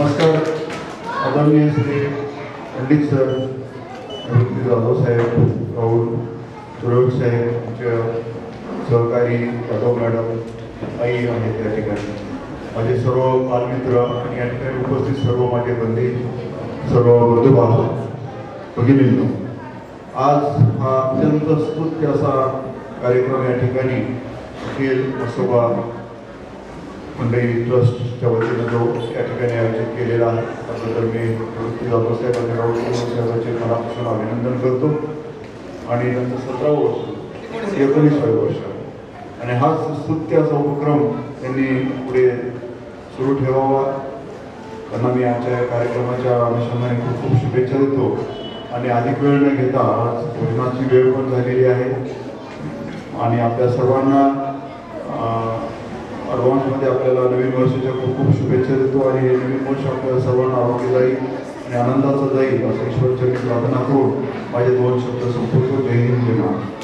नमस्कार. आदरणीय श्री पंडित सर निवृत्ती जाधव साहेब राहुल सुरज साहेब आमच्या सहकारी जाधव मॅडम आई आहेत त्या ठिकाणी. माझे सर्व बालमित्र आणि या ठिकाणी उपस्थित सर्व माझे बंधे सर्व बंधुभाव भगिनींनो आज हा अत्यंत स्तुत्य असा कार्यक्रम या ठिकाणी अखिल मसोबा मंडई ट्रस्टच्या वतीनं जो या ठिकाणी आयोजित केलेला आहे. त्याबद्दल मी निवृत्ती जाधव साहेब साहेबांचे मनापासून अभिनंदन करतो. आणि नंतर सतरावं वर्ष एकोणीसावे वर्ष. आणि हाच स्तुत्य उपक्रम त्यांनी पुढे सुरू ठेवावा. त्यांना मी आजच्या या कार्यक्रमाच्या अनुषंगाने खूप खूप शुभेच्छा देतो. आणि अधिक वेळ न घेता आज भोजनाची वेळ पण झालेली आहे. आणि आपल्या सर्वांना मध्ये आपल्याला नवीन वर्षाच्या खूप खूप शुभेच्छा देतो आणि हे नवीन वर्ष आपल्याला सर्वांना आरोग्य जाईल आणि आनंदाचं जाईल असं ईश्वरच्या प्रार्थना करून माझे दोन शब्द संपूर्ण जय हिंद जय महाराष्ट्र.